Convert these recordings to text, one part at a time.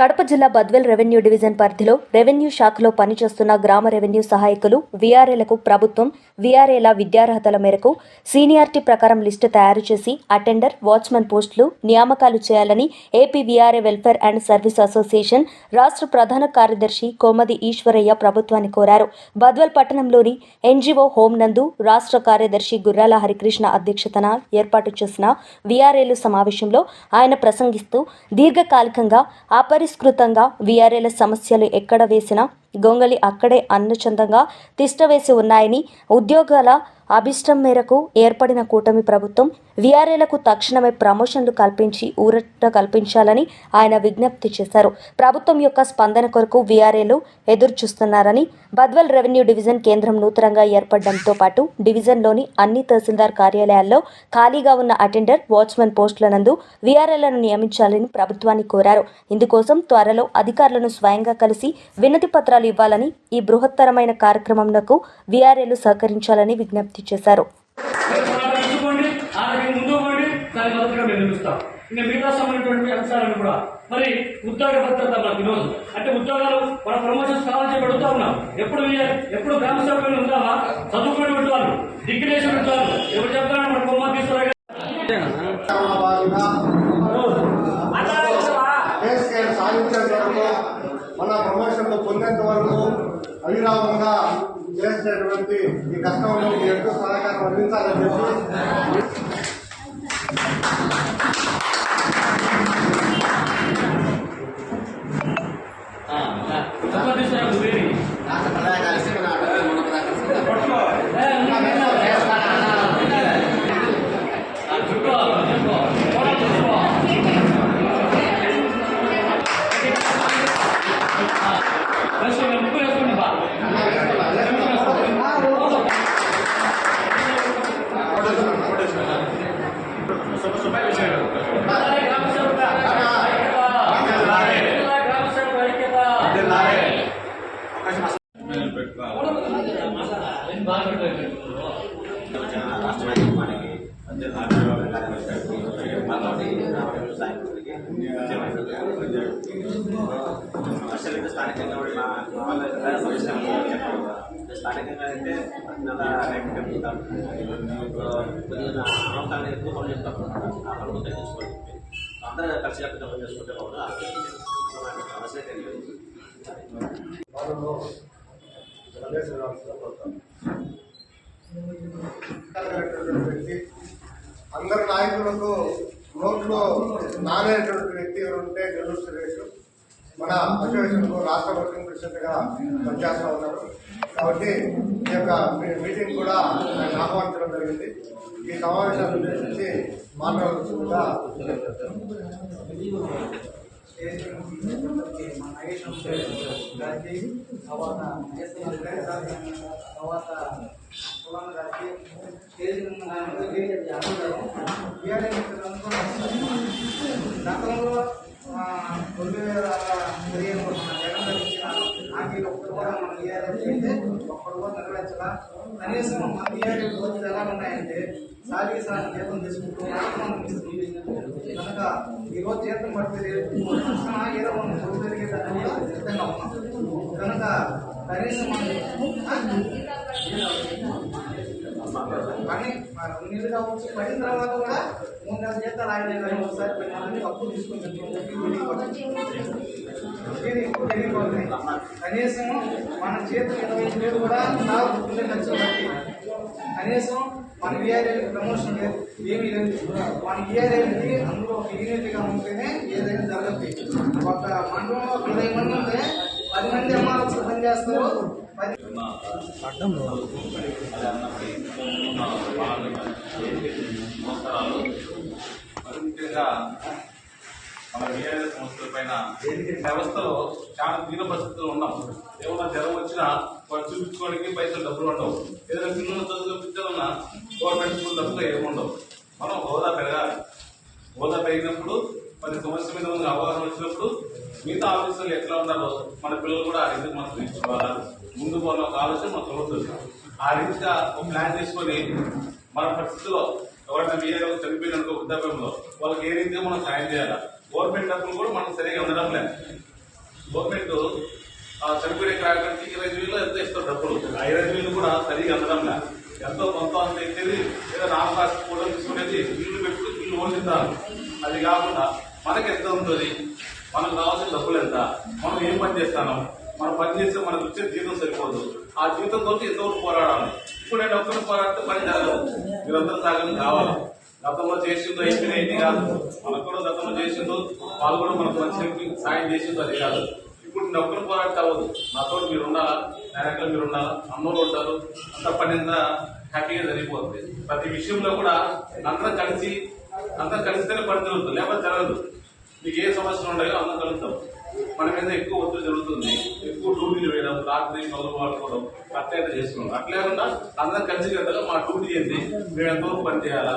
కడప జిల్లా Badvel revenue division పరిధిలో revenue శాఖలో పనిచేస్తున్న గ్రామ రెవెన్యూ సహాయకులు వీఆర్ఏలకు ప్రభుత్వం వీఆర్ఏల విద్యార్హతల మేరకు సీనియారిటీ ప్రకారం లిస్టు తయారు చేసి అటెండర్ వాచ్మెన్ పోస్టులు నియామకాలు చేయాలని AP VRA welfare and service association రాష్ట్ర ప్రధాన కార్యదర్శి కోమది ఈశ్వరయ్య ప్రభుత్వాన్ని కోరారు. బద్వెల్ పట్టణంలోని ఎన్జీఓ హోం నందు రాష్ట్ర కార్యదర్శి గుర్రాల హరికృష్ణ అధ్యక్షతన ఏర్పాటు చేసిన వీఆర్ఏలు సమావేశంలో ఆయన ప్రసంగిస్తూ దీర్ఘకాలికంగా అపరి అపరిష్కృతంగా వీఆర్ఏల సమస్యలు ఎక్కడ వేసినా గొంగలి అక్కడే అన్నచందంగా తిష్టవేసి ఉన్నాయని ఉద్యోగాల అభిష్టం మేరకు ఏర్పడిన కూటమి ప్రభుత్వం వీఆర్ఏలకు తక్షణమే ప్రమోషన్లు కల్పించి ఊరట కల్పించాలని ఆయన విజ్ఞప్తి చేశారు. ప్రభుత్వం యొక్క స్పందన కొరకు వీఆర్ఏలు ఎదురు చూస్తున్నారని బద్వల్ రెవెన్యూ డివిజన్ కేంద్రం నూతనంగా ఏర్పడడంతో పాటు డివిజన్లోని అన్ని తహసీల్దార్ కార్యాలయాల్లో ఖాళీగా ఉన్న అటెండర్ వాచ్మెన్ పోస్టుల నందు వీఆర్ఏలను నియమించాలని ప్రభుత్వాన్ని కోరారు. ఇందుకోసం త్వరలో అధికారులను స్వయంగా కలిసి వినతి పత్రాలు ఇవ్వాలని ఈ బృహత్తరమైన కార్యక్రమంకు వీఆర్ఏలు సహకరించాలని విజ్ఞప్తి చేశారు. ఇంకా మిగతా సంబంధించినటువంటి అంశాలను కూడా. మరి ఉద్యోగ భద్రత మనకి ఈరోజు. అంటే ఉద్యోగాలు మన ప్రమోషన్స్ కావాలని చెప్పి అడుగుతా ఉన్నాం. ఎప్పుడు ఎప్పుడు గ్రామ సభ్యులు ఉందామా చదువుకునేటువంటి వాళ్ళు డిగ్రీ వాళ్ళు ఎవరు చెప్తారా? మన కొమ్మ తీసుకురా పే స్కేల్ సాధించేంత పొందేంత వరకు అవిరామంగా చేసేటటువంటి ఈ కష్టంలో మీ ఎక్కువ సహకారం అందించాలని చెప్పి అసలు స్థానికంగా కూడా స్థానికంగా అంటే నెల రేపు పెరుగుతాం కొద్దిగా అవసరాలు ఎక్కువ పనులు చెప్తాం ఆ పనులు అందరూ కలిసి చేసుకుంటే అవసరం అందరు నాయకులకు నోట్లో నానేటువంటి వ్యక్తి ఎవరు ఉంటే నెల్లూరు సురేష్. మన అధివేశంలో రాష్ట్ర వర్కింగ్ ప్రెసిడెంట్గా పనిచేస్తా ఉన్నారు. కాబట్టి ఈ యొక్క మీటింగ్ కూడా ఆయన ఆహ్వానించడం జరిగింది. ఈ సమావేశాన్ని ఉద్దేశించి మాట్లాడాల్సిందిగా తర్వాత కులాల గారికి గతంలో రెండు వేల పదిహేను జగన్ గారు ఇచ్చిన హామీలు ఒక్కరు కూడా మన ఈఆర్ఎఫ్ అయితే ఒక్కరు కూడా నెరవేర్చాల కనీసం మన ఈఆర్ఎఫ్ రోజులు ఎలా ఉన్నాయంటే సాగి సాగి జీతం తీసుకుంటూ మనం ఇస్తుంది కనుక జీతం పడితే ఏదో మనం చదువు జరిగేదాన్ని సిద్ధంగా ఉన్నాం కనుక కనీసం మనం కానీ ఆ కావచ్చు పడిన తర్వాత కూడా మూడు నెలల చేత రాయలేదు కానీ ఒకసారి పది అప్పు తీసుకొని కనీసం మన చేతులు ఇరవై ఐదు వేలు కూడా నాకు గుర్తుండే లక్షలు బట్టి కనీసం మన విఆర్ఏకి ప్రమోషన్ లేదు ఏమీ లేదు. మన విఆర్ఏకి అందులో ఒక యూనిట్గా ఉంటేనే ఏదైనా జరగదు ఒక మండలంలో ఒక ఇరవై మంది ఉంటే పది మంది అమ్మాయి పని చేస్తారు మన వీఆర్ఏ సంస్థల పైన వ్యవస్థలో చాలా దీన పరిస్థితులు ఉన్నాం. ఏమన్నా జ్వరం వచ్చినా వాళ్ళు చూపించుకోవడానికి పైసలు డబ్బులు ఉండవు. ఏదైనా పిల్లలు చదువు చూపించాలన్నా గవర్నమెంట్ స్కూల్ డబ్బులు ఏముండవు మనం హోదా పెరగాలి హోదా పెరిగినప్పుడు మరి సమస్య మీద మనకు అవగాహన వచ్చినప్పుడు మిగతా ఆఫీసర్లు ఎట్లా ఉన్నారో మన పిల్లలు కూడా ఆ రీతికి మనం తీసుకోవాలా ముందు పోవాలని ఒక ఆలోచన మనకు అవుతుంది ఆ రీతిగా ఒక ప్లాన్ చేసుకొని మన పరిస్థితిలో ఎవరైనా వేరే చనిపోయినట్టు వృద్ధాప్యంలో వాళ్ళకి ఏ రీతిగా మనం సాయం చేయాలా? గవర్నమెంట్ డబ్బులు కూడా మనకు సరిగా ఉండడం లేదు. గవర్నమెంట్ ఆ చనిపోయే కార్యక్రమానికి ఇరవై వేలు ఎంత ఇస్తారు డబ్బులు? ఆ ఇరవై వేలు కూడా సరిగా అందడం లేదు. ఎంతో కొంత అంత ఇచ్చేది ఏదో నామకాస్త కూడా తీసుకునేది ఇల్లు పెట్టుకుని ఇల్లు ఓడిస్తారు అది కాకుండా మనకి ఎంత ఉంటుంది? మనకు కావాల్సిన డబ్బులు ఎంత? మనం ఏం పని చేస్తాను పనిచేస్తే పని చేస్తే మనకు వచ్చే జీతం సరిపోదు. ఆ జీతం కోసం ఎంతవరకు పోరాడాలి. ఇప్పుడు నేను ఒక్కరిని పోరాడితే పని జరగదు. మీరందరూ సాగం కావాలి. గతంలో చేసిందో అయిపోయినా ఇది కాదు. మనకు కూడా గతంలో చేసిందో వాళ్ళు కూడా మనకు మంచి సాయం చేసిందో అది కాదు. ఇప్పుడు నేను ఒక్కరిని పోరాడితే అవ్వదు నాతో మీరు ఉండాలా? నా మీరు ఉండాలా? అమ్మలు ఉంటారు. అంత పని హ్యాపీగా జరిగిపోతుంది ప్రతి విషయంలో కూడా అందరం కలిసి అందరం కలిస్తేనే పని జరుగుతుంది. లేకపోతే జరగదు. మీకు ఏ సమస్యలు ఉన్నాయో అందరం కలుగుతాం మన మీద ఎక్కువ ఒత్తిడి జరుగుతుంది. ఎక్కువ డ్యూటీలు వేయడం రాత్రి పనులు వాడుకోవడం అట్లా చేస్తున్నాం. అట్లేకుండా అందరం కలిసి మా డ్యూటీ ఏంటి? మేము ఎంతవరకు పని చేయాలా?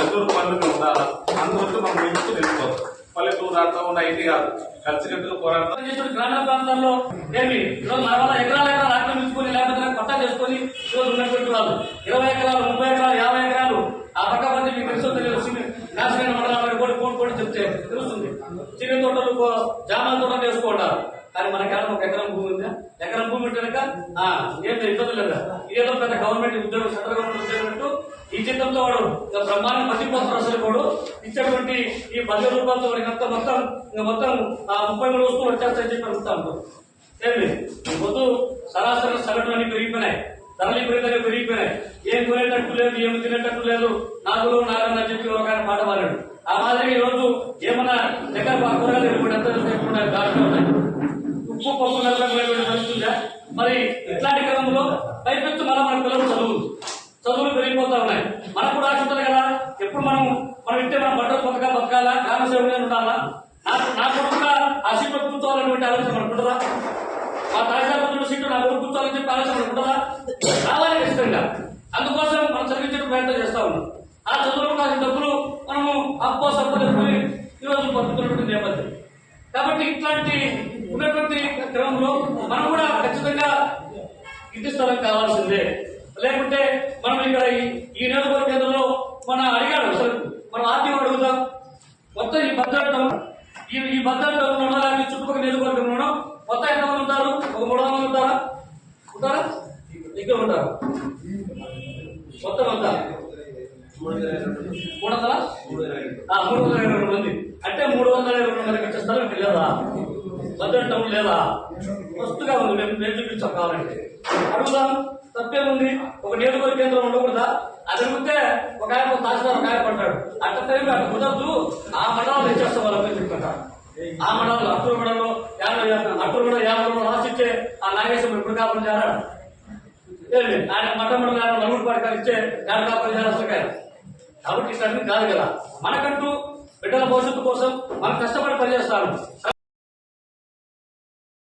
ఎంతవరకు పనులు ఉండాలా? అందువరకు మనం ఎందుకు తెలుసుకోవాలి పల్లెటూరు రాష్ట్రం ఉన్న ఇది కాదు. కలిసికట్టుగా పోరాడతాం. చేసిన గ్రామీణ ప్రాంతాల్లో ఏమి? ఈరోజు మన వల్ల ఎకరాల ఎకరాలు ఆక్రమించుకొని లేకపోతే పట్టా చేసుకొని ఈరోజు ఉన్నటువంటి వాళ్ళు. ఇరవై ఎకరాలు ముప్పై ఎకరాలు యాభై ఎకరాలు. ఆ పక్క మంది మీకు తెలుసు తెలియదు చిన్న నాశనమైన మండలాలు కూడా కోడి కోడి చెప్తే తెలుస్తుంది చిన్న తోటలు జామాల తోట వేసుకుంటారు కానీ మనకేమైనా ఒక ఎకరం భూమి ఉందా ఎకరం భూమి ఉంటే ఆ, ఏం ఇబ్బంది లేదా ఇదేదో పెద్ద గవర్నమెంట్ ఉద్యోగం సెంట్రల్ గవర్నమెంట్ ఉద్యోగం ఈ చిత్రంతో వాడు బ్రహ్మాండం మర్చిపోతారు అసలు వాడు ఇచ్చేటువంటి ఈ పది రూపాయలతో వాడికి మొత్తం ఇంకా మొత్తం ఆ ముప్పై మూడు వస్తువులు వచ్చేస్తాయని చెప్పి అడుగుతాను ఏంటి సరాసరి సగటు అన్ని పెరిగిపోయినాయి ధరలు విపరీతంగా పెరిగిపోయినాయి ఏం కొనేటట్టు లేదు ఏం తినేటట్టు లేదు నాగులు నాగన్న చెప్పి ఒక ఆయన పాట పాడాడు ఆ మాదిరి ఈ రోజు ఏమన్నా దగ్గర కూరగాయలు ఇప్పుడు ఎంత లేకుండా దాంట్లో ఉన్నాయి ఉప్పు పప్పు నెలకొనేటువంటి పరిస్థితుందా మరి ఇట్లాంటి క్రమంలో పైపెత్తు మన మన పిల్లలు చదువులు చదువులు పెరిగిపోతా ఉన్నాయి మనకు కూడా ఆశ ఉంటుంది కదా ఎప్పుడు మనం మనం ఇంటే మనం బట్టలు బతక బతకాలా గ్రామ సేవగా ఉండాలా నాకు నా కొడుకు ఆ సీట్లో కూర్చోవాలనేటువంటి ఆలోచన మనకు ఉంటుందా మా తాజాబుద్ధుల సీట్లు నా కొడుకు కూర్చోవాలని చెప్పి ఆలోచన మనకు ఉంటుందా రావాలి ఖచ్చితంగా. అందుకోసం మనం చదివించే ప్రయత్నం చేస్తా ఉన్నాం. ఆ చదువులో కాసిన డబ్బులు మనము అప్పో సంపదకుని ఈరోజు పంపుతున్నటువంటి నేపథ్యం. కాబట్టి ఇట్లాంటి ఉన్నటువంటి క్రమంలో మనం కూడా ఖచ్చితంగా ఇంటి స్థలం కావాల్సిందే. లేకుంటే మనం ఇక్కడ ఈ- ఈ కేంద్రంలో మన అడిగాడు అసలు మనం ఆర్టీఓ మొత్తం ఈ భద్రత ఈ ఈ భద్రత మండలానికి చుట్టుపక్కల నియోజకవర్గంలో మొత్తం ఎంతమంది ఉంటారు? ఒక మూడు వందలు ఉంటారా? ఉంటారా? ఇక్కడ ఉంటారు? మొత్తం అంతా? మూడు వందల? మూడు వందల ఇరవై రెండు మంది. అంటే మూడు వందల ఇరవై రెండు మందికి వచ్చేస్తారు ఇక్కడ లేదా? భద్రత టౌన్ లేదా? మస్తుగా ఉంది. మేము నేను చూపించాం కావాలంటే. అడుగుదాం. తప్పేముంది ఒక నియోజకవర్గ కేంద్రం ఉండకూడదా? అది అడిగితే ఒక ఆయన తహసీల్దార్ ఒక ఆయన పడ్డాడు అట్ట టైం అట్ట కుదరదు. ఆ మండలాలు ఇచ్చేస్తాం వాళ్ళకి చెప్పుకుంటారు ఆ మండలంలో అట్టూరు మండలంలో యాభై అట్టూరు కూడా యాభై రాసిచ్చే ఆ నాగేశ్వరం ఇప్పుడు కాపురం చేరాడు ఆయన మఠ మండలం ఆయన నలుగురు పడకాలు ఇచ్చే యాభై కాపురం చేరాల్సిన కాబట్టి ఇట్లాంటివి కాదు కదా. మనకంటూ బిడ్డల భవిష్యత్తు కోసం మనం కష్టపడి పనిచేస్తాను.